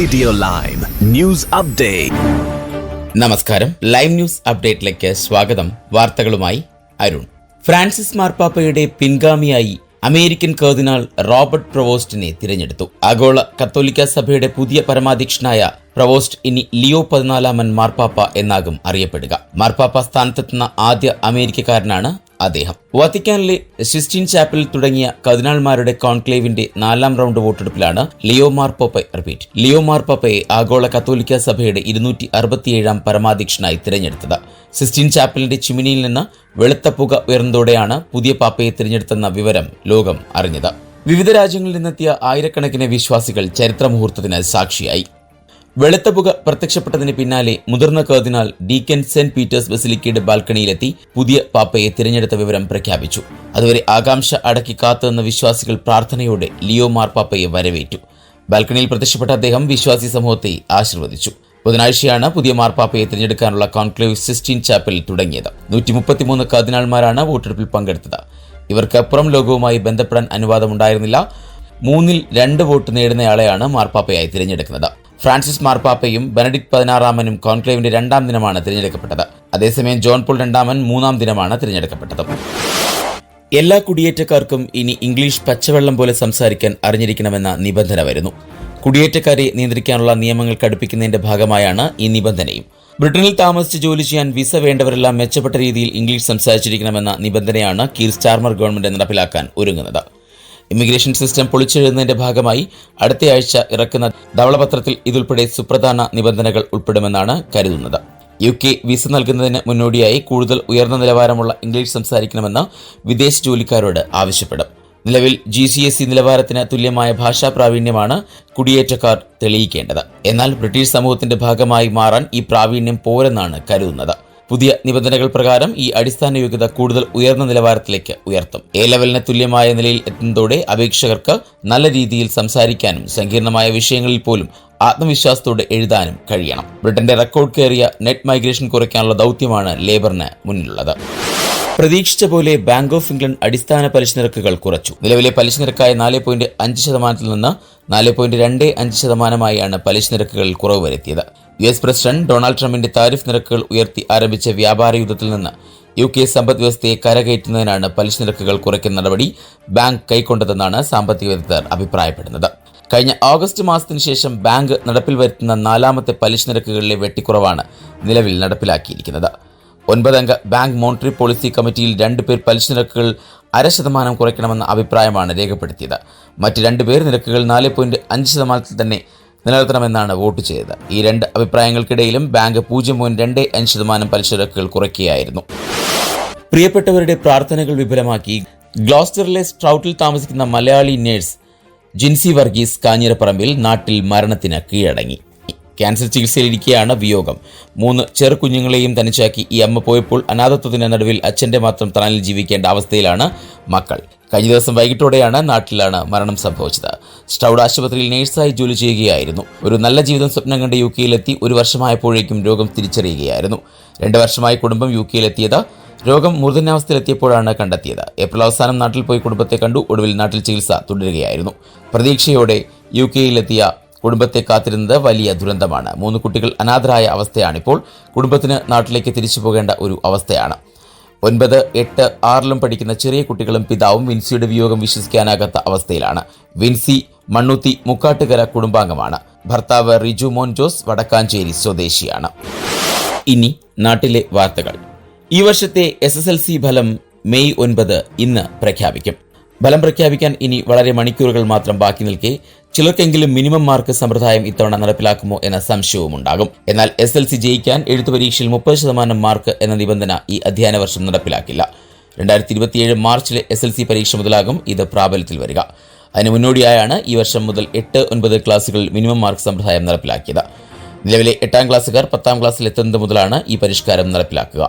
Radio Lime news update നമസ്കാരം. Live news അപ്ഡേറ്റിലേക്ക് സ്വാഗതം. വാർത്തകളുമായി അരുൺ. ഫ്രാൻസിസ് മാർപ്പാപ്പയുടെ പിൻഗാമിയായി അമേരിക്കൻ കർദിനാൾ റോബർട്ട് പ്രവോസ്റ്റിനെ തിരഞ്ഞെടുത്തു. ആഗോള കത്തോലിക്ക സഭയുടെ പുതിയ പരമാധ്യക്ഷനായ പ്രവോസ്റ്റ് ഇനി ലിയോ പതിനാലാമൻ മാർപ്പാപ്പ എന്നാകും അറിയപ്പെടുക. മാർപ്പാപ്പ സ്ഥാനത്തെത്തുന്ന ആദ്യ അമേരിക്കക്കാരനാണ് അദ്ദേഹം. വത്തിക്കാനിലെ സിസ്റ്റീൻ ചാപ്പലിൽ തുടങ്ങിയ കതിനാൾമാരുടെ കോൺക്ലേവിന്റെ നാലാം റൗണ്ട് വോട്ടെടുപ്പിലാണ് ലിയോ പൊപ്പെ റിപ്പീറ്റ് ലിയോ മാർപ്പാപ്പയെ ആഗോള കത്തോലിക്ക സഭയുടെ ഇരുന്നൂറ്റി അറുപത്തിയേഴാം പരമാധ്യക്ഷനായി തിരഞ്ഞെടുത്തത്. സിസ്റ്റീൻ ചാപ്പലിന്റെ ചിമിനിയിൽ നിന്ന് വെളുത്ത പുക ഉയർന്നതോടെയാണ് പുതിയ പാപ്പയെ തിരഞ്ഞെടുത്തെന്ന വിവരം ലോകം അറിഞ്ഞത്. വിവിധ രാജ്യങ്ങളിൽ നിന്നെത്തിയ ആയിരക്കണക്കിന് വിശ്വാസികൾ ചരിത്ര മുഹൂർത്തത്തിന് സാക്ഷിയായി. വെളുത്ത പുക പ്രത്യക്ഷപ്പെട്ടതിന് പിന്നാലെ മുതിർന്ന കർദിനാൾ ഡീക്കൻ സെന്റ് പീറ്റേഴ്സ് ബസിലിക്കയുടെ ബാൽക്കണിയിലെത്തി പുതിയ പാപ്പയെ തിരഞ്ഞെടുത്ത വിവരം പ്രഖ്യാപിച്ചു. അതുവരെ ആകാംക്ഷ അടക്കി കാത്തുനിന്ന വിശ്വാസികൾ പ്രാർത്ഥനയോടെ ലിയോ മാർപ്പാപ്പയെ വരവേറ്റു. ബാൽക്കണിയിൽ പ്രത്യക്ഷപ്പെട്ട അദ്ദേഹം വിശ്വാസി സമൂഹത്തെ ആശീർവദിച്ചു. ബുധനാഴ്ചയാണ് പുതിയ മാർപ്പാപ്പയെ തിരഞ്ഞെടുക്കാനുള്ള കോൺക്ലേവ് സിസ്റ്റീൻ ചാപ്പലിൽ തുടങ്ങിയത്. നൂറ്റി മുപ്പത്തിമൂന്ന് കർദിനാൾമാരാണ് വോട്ടെടുപ്പിൽ പങ്കെടുത്തത്. ഇവർക്ക് പുറം ലോകവുമായി ബന്ധപ്പെടാൻ അനുവാദമുണ്ടായിരുന്നില്ല. മൂന്നിൽ രണ്ട് വോട്ട് നേടുന്നയാളെയാണ് മാർപ്പാപ്പയായി തിരഞ്ഞെടുക്കുന്നത്. ഫ്രാൻസിസ് മാർപ്പാപ്പയും ബെനഡിക്ട് പതിനാറാമനും കോൺക്ലേവിന്റെ രണ്ടാം ദിനമാണ് തിരഞ്ഞെടുക്കപ്പെട്ടത്. അതേസമയം ജോൺ പോൾ രണ്ടാമൻ മൂന്നാം ദിനമാണ് തിരഞ്ഞെടുക്കപ്പെട്ടത്. എല്ലാ കുടിയേറ്റക്കാർക്കും ഇനി ഇംഗ്ലീഷ് പച്ചവെള്ളം പോലെ സംസാരിക്കാൻ അറിഞ്ഞിരിക്കണമെന്ന നിബന്ധന വരുന്നു. കുടിയേറ്റക്കാരെ നിയന്ത്രിക്കാനുള്ള നിയമങ്ങൾ കടുപ്പിക്കുന്നതിന്റെ ഭാഗമായാണ് ഈ നിബന്ധനയും. ബ്രിട്ടനിൽ താമസിച്ച് ജോലി ചെയ്യാൻ വിസ വേണ്ടവരെല്ലാം മെച്ചപ്പെട്ട രീതിയിൽ ഇംഗ്ലീഷ് സംസാരിച്ചിരിക്കണമെന്ന നിബന്ധനയാണ് കീർ സ്റ്റാർമർ ഗവൺമെന്റ് നടപ്പിലാക്കാൻ ഒരുങ്ങുന്നത്. ഇമിഗ്രേഷൻ സിസ്റ്റം പൊളിച്ചെഴുതുന്നതിന്റെ ഭാഗമായി അടുത്തയാഴ്ച ഇറക്കുന്ന ധവളപത്രത്തിൽ ഇതുൾപ്പെടെ സുപ്രധാന നിബന്ധനകൾ ഉൾപ്പെടുമെന്നാണ് കരുതുന്നത്. യു കെ വിസ നൽകുന്നതിന് മുന്നോടിയായി കൂടുതൽ ഉയർന്ന നിലവാരമുള്ള ഇംഗ്ലീഷ് സംസാരിക്കണമെന്ന് വിദേശ ജോലിക്കാരോട് ആവശ്യപ്പെടും. നിലവിൽ ജി സി എസ് ഇ നിലവാരത്തിന് തുല്യമായ ഭാഷാ പ്രാവീണ്യമാണ് കുടിയേറ്റക്കാർ തെളിയിക്കേണ്ടത്. എന്നാൽ ബ്രിട്ടീഷ് സമൂഹത്തിന്റെ ഭാഗമായി മാറാൻ ഈ പ്രാവീണ്യം പോരെന്നാണ് കരുതുന്നത്. പുതിയ നിബന്ധനകൾ പ്രകാരം ഈ അടിസ്ഥാന യോഗ്യത കൂടുതൽ ഉയർന്ന നിലവാരത്തിലേക്ക് ഉയർത്തും. എ ലെവലിന് തുല്യമായ നിലയിൽ എത്തുന്നതോടെ അപേക്ഷകർക്ക് നല്ല രീതിയിൽ സംസാരിക്കാനും സങ്കീർണമായ വിഷയങ്ങളിൽ പോലും ആത്മവിശ്വാസത്തോടെ എഴുതാനും കഴിയണം. ബ്രിട്ടന്റെ റെക്കോർഡ് കയറിയ നെറ്റ് മൈഗ്രേഷൻ കുറയ്ക്കാനുള്ള ദൗത്യമാണ് ലേബറിന് മുന്നിലുള്ളത്. പ്രതീക്ഷിച്ച പോലെ ബാങ്ക് ഓഫ് ഇംഗ്ലണ്ട് അടിസ്ഥാന പലിശ നിരക്കുകൾ കുറച്ചു. നിലവിലെ പലിശ നിരക്കായ നാല് പോയിന്റ് അഞ്ച് ശതമാനത്തിൽ നിന്ന് നാല് പോയിന്റ് രണ്ട് അഞ്ച് ശതമാനമായാണ് പലിശ നിരക്കുകളിൽ കുറവ് വരുത്തിയത്. യു എസ് പ്രസിഡന്റ് ഡൊണാൾഡ് ട്രംപിന്റെ താരിഫ് നിരക്കുകൾ ഉയർത്തി ആരംഭിച്ച വ്യാപാര യുദ്ധത്തിൽ നിന്ന് യു കെ സമ്പദ് വ്യവസ്ഥയെ കരകയറ്റുന്നതിനാണ് പലിശ നിരക്കുകൾ കുറയ്ക്കുന്ന നടപടി ബാങ്ക് കൈക്കൊണ്ടതെന്നാണ് സാമ്പത്തിക വിദഗ്ധർ അഭിപ്രായപ്പെടുന്നത്. കഴിഞ്ഞ ഓഗസ്റ്റ് മാസത്തിന് ശേഷം ബാങ്ക് നടപ്പിൽ വരുത്തുന്ന നാലാമത്തെ പലിശ നിരക്കുകളിലെ വെട്ടിക്കുറവാണ് നിലവിൽ നടപ്പിലാക്കിയിരിക്കുന്നത്. ഒൻപതംഗ ബാങ്ക് മോണിറ്ററി പോളിസി കമ്മിറ്റിയിൽ രണ്ടുപേർ പലിശ നിരക്കുകൾ അര ശതമാനം കുറയ്ക്കണമെന്ന അഭിപ്രായമാണ് രേഖപ്പെടുത്തിയത്. മറ്റ് രണ്ടുപേർ നിരക്കുകൾ നാല് പോയിന്റ് അഞ്ച് ശതമാനത്തിൽ തന്നെ നിലനിർത്തണമെന്നാണ് വോട്ട് ചെയ്തത്. ഈ രണ്ട് അഭിപ്രായങ്ങൾക്കിടയിലും ബാങ്ക് പൂജ്യം പോയിന്റ് രണ്ട് അഞ്ച് ശതമാനം പലിശ നിരക്കുകൾ കുറയ്ക്കുകയായിരുന്നു. പ്രിയപ്പെട്ടവരുടെ പ്രാർത്ഥനകൾ വിപുലമാക്കി ഗ്ലോസ്റ്ററിലെ സ്ട്രൗട്ടിൽ താമസിക്കുന്ന മലയാളി നേഴ്സ് ജിൻസി വർഗീസ് കാഞ്ഞിരപ്പറമ്പിൽ നാട്ടിൽ മരണത്തിന് കീഴടങ്ങി. ക്യാൻസർ ചികിത്സയിലിരിക്കെയാണ് വിയോഗം. മൂന്ന് ചെറുകുഞ്ഞുങ്ങളെയും തനിച്ചാക്കി. ഈ അമ്മ പോയപ്പോൾ അനാഥത്വത്തിന് നടുവിൽ അച്ഛന്റെ മാത്രം തണലിൽ ജീവിക്കേണ്ട അവസ്ഥയിലാണ് മക്കൾ. കഴിഞ്ഞ ദിവസം വൈകിട്ടോടെയാണ് നാട്ടിലാണ് മരണം സംഭവിച്ചത്. സ്റ്റൗഡ് ആശുപത്രിയിൽ നഴ്സായി ജോലി ചെയ്യുകയായിരുന്നു. ഒരു നല്ല ജീവിതം സ്വപ്നം കണ്ട് യു കെയിലെത്തി ഒരു വർഷമായപ്പോഴേക്കും രോഗം തിരിച്ചറിയുകയായിരുന്നു. രണ്ട് വർഷമായി കുടുംബം യു കെയിലെത്തിയത് രോഗം മൂർധന്യാവസ്ഥയിലെത്തിയപ്പോഴാണ് കണ്ടെത്തിയത്. ഏപ്രിൽ അവസാനം നാട്ടിൽ പോയി കുടുംബത്തെ കണ്ടു. ഒടുവിൽ നാട്ടിൽ ചികിത്സ തുടരുകയായിരുന്നു. പ്രതീക്ഷയോടെ യു കെയിലെത്തിയ കുടുംബത്തെ കാത്തിരുന്നത് വലിയ ദുരന്തമാണ്. മൂന്ന് കുട്ടികൾ അനാഥരായ അവസ്ഥയാണിപ്പോൾ. കുടുംബത്തിന് നാട്ടിലേക്ക് തിരിച്ചു പോകേണ്ട ഒരു അവസ്ഥയാണ്. ഒൻപത് എട്ട് ആറിലും പഠിക്കുന്ന ചെറിയ കുട്ടികളും പിതാവും വിൻസിയുടെ വിയോഗം വിശ്വസിക്കാനാകാത്ത അവസ്ഥയിലാണ്. വിൻസി മണ്ണുത്തി മുക്കാട്ടുകര കുടുംബാംഗമാണ്. ഭർത്താവ് റിജു മോൻ ജോസ് വടക്കാഞ്ചേരി സ്വദേശിയാണ്. ഇനി നാട്ടിലെ വാർത്തകൾ. ഈ വർഷത്തെ എസ് എസ് എൽ സി ഫലം മെയ് ഒൻപത് ഇന്ന് പ്രഖ്യാപിക്കും. ഫലം പ്രഖ്യാപിക്കാൻ ഇനി വളരെ മണിക്കൂറുകൾ മാത്രം ബാക്കി നിൽക്കെ ചിലർക്കെങ്കിലും മിനിമം മാർക്ക് സമ്പ്രദായം ഇത്തവണ നടപ്പിലാക്കുമോ എന്ന സംശയവും ഉണ്ടാകും എന്നാൽ എസ് എൽ സി ജയിക്കാൻ എഴുത്തു പരീക്ഷയിൽ മുപ്പത് ശതമാനം മാർക്ക് എന്ന നിബന്ധന ഈ അധ്യയന വർഷം നടപ്പിലാക്കില്ല. രണ്ടായിരത്തി ഇരുപത്തിയേഴ് മാർച്ചിലെ എസ് എൽ സി പരീക്ഷ മുതലാകും ഇത് പ്രാബല്യത്തിൽ വരിക. അതിന് മുന്നോടിയായാണ് ഈ വർഷം മുതൽ എട്ട് ഒൻപത് ക്ലാസുകളിൽ മിനിമം മാർക്ക് സമ്പ്രദായം നടപ്പിലാക്കിയത്. നിലവിലെ എട്ടാം ക്ലാസ്സുകാർ പത്താം ക്ലാസ്സിൽ എത്തുന്നത് മുതലാണ് ഈ പരിഷ്കാരം നടപ്പിലാക്കുക.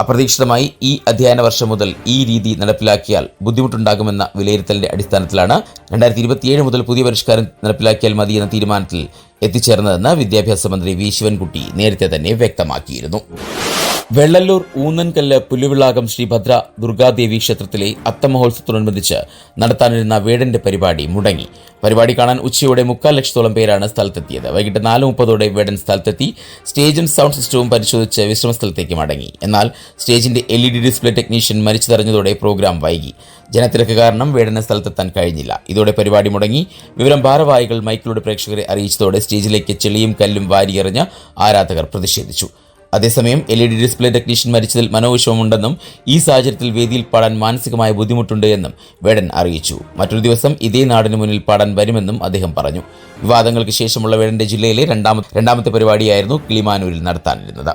അപ്രതീക്ഷിതമായി ഈ അധ്യയന വർഷം മുതൽ ഈ രീതി നടപ്പിലാക്കിയാൽ ബുദ്ധിമുട്ടുണ്ടാകുമെന്ന വിലയിരുത്തലിന്റെ അടിസ്ഥാനത്തിലാണ് രണ്ടായിരത്തി ഇരുപത്തിയേഴ് മുതൽ പുതിയ പരിഷ്കാരം നടപ്പിലാക്കിയാൽ മതിയെന്ന തീരുമാനത്തിൽ എത്തിച്ചേർന്നതെന്ന് വിദ്യാഭ്യാസ മന്ത്രി വി ശിവൻകുട്ടി നേരത്തെ തന്നെ വ്യക്തമാക്കിയിരുന്നു. വെള്ളല്ലൂർ ഊന്നൻകല്ല് പുലുവിളാകം ശ്രീ ഭദ്ര ദുർഗാദേവി ക്ഷേത്രത്തിലെ അത്തമഹോത്സവത്തോടനുബന്ധിച്ച് നടത്താനിരുന്ന വേടന്റെ പരിപാടി മുടങ്ങി. പരിപാടി കാണാൻ ഉച്ചയോടെ മുക്കാൽ ലക്ഷത്തോളം പേരാണ് സ്ഥലത്തെത്തിയത്. വൈകിട്ട് നാല് മുപ്പതോടെ വേടൻ സ്ഥലത്തെത്തി സ്റ്റേജും സൗണ്ട് സിസ്റ്റവും പരിശോധിച്ച് വിശ്രമ സ്ഥലത്തേക്ക് മടങ്ങി. എന്നാൽ സ്റ്റേജിന്റെ L E D display technician മരിച്ചതറിഞ്ഞതോടെ programme വൈകി. ജനത്തിരക്ക് കാരണം വീടിന് സ്ഥലത്തെത്താൻ കഴിഞ്ഞില്ല. ഇതോടെ പരിപാടി മുടങ്ങി. വിവരം ഭാരവാഹികൾ മൈക്കിലൂടെ പ്രേക്ഷകരെ അറിയിച്ചതോടെ സ്റ്റേജിലേക്ക് ചെളിയും കല്ലും വാരിയെറിഞ്ഞ് ആരാധകർ പ്രതിഷേധിച്ചു. അതേസമയം L E D display technician മരിച്ചതിൽ മനോവിഷമമുണ്ടെന്നും ഈ സാഹചര്യത്തിൽ വേദിയിൽ പാടാൻ മാനസികമായ ബുദ്ധിമുട്ടുണ്ട് എന്നും വേടൻ അറിയിച്ചു. മറ്റൊരു ദിവസം ഇതേ നാടിന് മുന്നിൽ പാടാൻ വരുമെന്നും അദ്ദേഹം പറഞ്ഞു. വിവാദങ്ങൾക്ക് ശേഷമുള്ള വേടന്റെ ജില്ലയിലെ രണ്ടാമത്തെ രണ്ടാമത്തെ പരിപാടിയായിരുന്നു കിളിമാനൂരിൽ നടത്താനിരുന്നത്.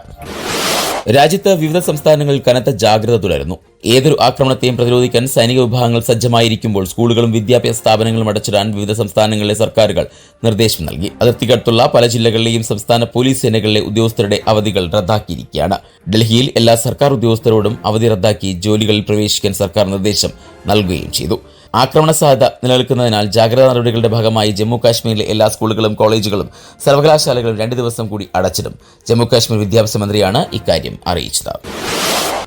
രാജ്യത്ത് വിവിധ സംസ്ഥാനങ്ങളിൽ കനത്ത ജാഗ്രത തുടരുന്നു. ഏതൊരു ആക്രമണത്തെയും പ്രതിരോധിക്കാൻ സൈനിക വിഭാഗങ്ങൾ സജ്ജമായിരിക്കുമ്പോൾ സ്കൂളുകളും വിദ്യാഭ്യാസ സ്ഥാപനങ്ങളും അടച്ചിടാൻ വിവിധ സംസ്ഥാനങ്ങളിലെ സർക്കാരുകൾ നിർദ്ദേശം നൽകി. അതിർത്തിക്കടുത്തുള്ള പല ജില്ലകളിലെയും സംസ്ഥാന പോലീസ് സേനകളിലെ ഉദ്യോഗസ്ഥരുടെ അവധികൾ റദ്ദാക്കിയിരിക്കുകയാണ്. ഡൽഹിയിൽ എല്ലാ സർക്കാർ ഉദ്യോഗസ്ഥരോടും അവധി റദ്ദാക്കി ജോലികളിൽ പ്രവേശിക്കാൻ സർക്കാർ നിർദ്ദേശം നൽകുകയും ചെയ്തു. ആക്രമണ സാധ്യത നിലനിൽക്കുന്നതിനാൽ ജാഗ്രതാ നടപടികളുടെ ഭാഗമായി ജമ്മു കാശ്മീരിലെ എല്ലാ സ്കൂളുകളും കോളേജുകളും സർവകലാശാലകളും രണ്ട് ദിവസം കൂടി അടച്ചിടും. ജമ്മു കാശ്മീർ വിദ്യാഭ്യാസ മന്ത്രിയാണ് ഇക്കാര്യം അറിയിച്ചത്.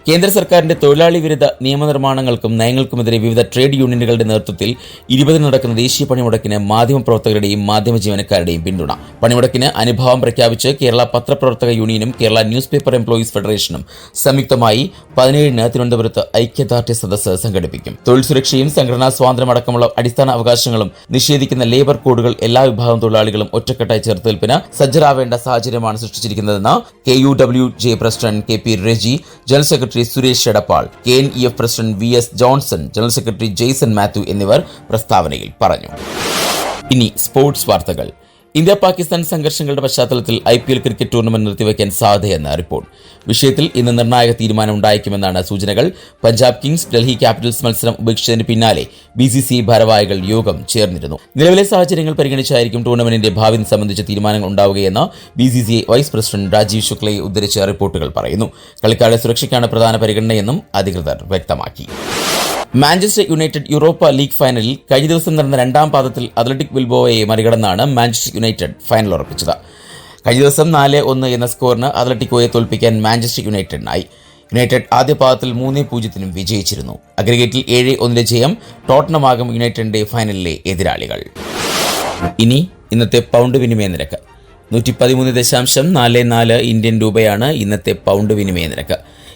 കേന്ദ്ര സർക്കാരിന്റെ തൊഴിലാളി വിരുദ്ധ നിയമനിർമ്മാണങ്ങൾക്കും നയങ്ങൾക്കുമെതിരെ വിവിധ ട്രേഡ് യൂണിയനുകളുടെ നേതൃത്വത്തിൽ ഇരുപതിന് നടക്കുന്ന ദേശീയ പണിമുടക്കിന് മാധ്യമപ്രവർത്തകരുടെയും മാധ്യമ ജീവനക്കാരുടെയും പിന്തുണ. പണിമുടക്കിന് അനുഭാവം പ്രഖ്യാപിച്ച് കേരള പത്രപ്രവർത്തക യൂണിയനും കേരള ന്യൂസ് പേപ്പർ എംപ്ലോയീസ് ഫെഡറേഷനും സംയുക്തമായി പതിനേഴിന് തിരുവനന്തപുരത്ത് ഐക്യദാർഢ്യ സദസ്സ് സംഘടിപ്പിക്കും. തൊഴിൽ സുരക്ഷയും സംഘടനാ സ്വാതന്ത്ര്യം അടക്കമുള്ള അടിസ്ഥാന അവകാശങ്ങളും നിഷേധിക്കുന്ന ലേബർ കോഡുകൾ എല്ലാ വിഭാഗം തൊഴിലാളികളും ഒറ്റക്കെട്ടായി ചെറുത്തുനിൽപ്പിന് സജ്ജരാവേണ്ട സാഹചര്യമാണ് സൃഷ്ടിച്ചിരിക്കുന്നതെന്ന് K U W J president K P Reji general secretary Suresh Edappal K N E F president V S Johnson general secretary Jaison Mathew എന്നിവർ പ്രസ്താവനയിൽ പറഞ്ഞു. ഇനി സ്പോർട്സ് വാർത്തകൾ. ഇന്ത്യ പാകിസ്ഥാൻ സംഘർഷങ്ങളുടെ പശ്ചാത്തലത്തിൽ I P L cricket tournament നിർത്തിവെക്കാൻ സാധ്യതയെന്ന report. വിഷയത്തിൽ ഇന്ന് നിർണായക തീരുമാനം ഉണ്ടായേക്കുമെന്നാണ് സൂചനകൾ. പഞ്ചാബ് കിങ്സ് ഡൽഹി ക്യാപിറ്റൽസ് മത്സരം ഉപേക്ഷിച്ചതിന് പിന്നാലെ ബി സി സി ഭാരവാഹികൾ യോഗം ചേർന്നിരുന്നു. നിലവിലെ സാഹചര്യങ്ങൾ പരിഗണിച്ചായിരിക്കും ടൂർണമെന്റിന്റെ ഭാവി സംബന്ധിച്ച തീരുമാനങ്ങൾ ഉണ്ടാവുകയെന്ന് B C C vice president Rajeev ശുക്ലയെ ഉദ്ധരിച്ച റിപ്പോർട്ടുകൾ പറയുന്നു. കളിക്കാരുടെ സുരക്ഷയ്ക്കാണ് പ്രധാന പരിഗണനയെന്നും അധികൃതർ വ്യക്തമാക്കി. മാഞ്ചസ്റ്റർ യുണൈറ്റഡ് യൂറോപ്പ ലീഗ് ഫൈനലിൽ കഴിഞ്ഞ ദിവസം നടന്ന രണ്ടാം പാദത്തിൽ അത്ലറ്റിക് വിൽബോവയെ മറികടന്നാണ് മാഞ്ചസ്റ്റർ യുണൈറ്റഡ് ഫൈനൽ ഉറപ്പിച്ചത്. കഴിഞ്ഞ ദിവസം നാല് ഒന്ന് എന്ന സ്കോറിന് അത്ലറ്റിക്കോയെ തോൽപ്പിക്കാൻ മാഞ്ചസ്റ്റർ യുണൈറ്റഡിനായി. യുണൈറ്റഡ് ആദ്യ പാദത്തിൽ മൂന്ന് പൂജ്യത്തിനും വിജയിച്ചിരുന്നു. അഗ്രഗേറ്റിൽ ഏഴ് ഒന്നിലെ ജയം ടോട്ടനമാകും യുണൈറ്റഡിന്റെ ഫൈനലിലെ എതിരാളികൾ. ഇനി ഇന്നത്തെ പൗണ്ട് വിനിമയ നിരക്ക്. നൂറ്റി പതിമൂന്ന് ദശാംശം നാല് നാല് ഇന്ത്യൻ രൂപയാണ് ഇന്നത്തെ പൗണ്ട് വിനിമയ നിരക്ക്.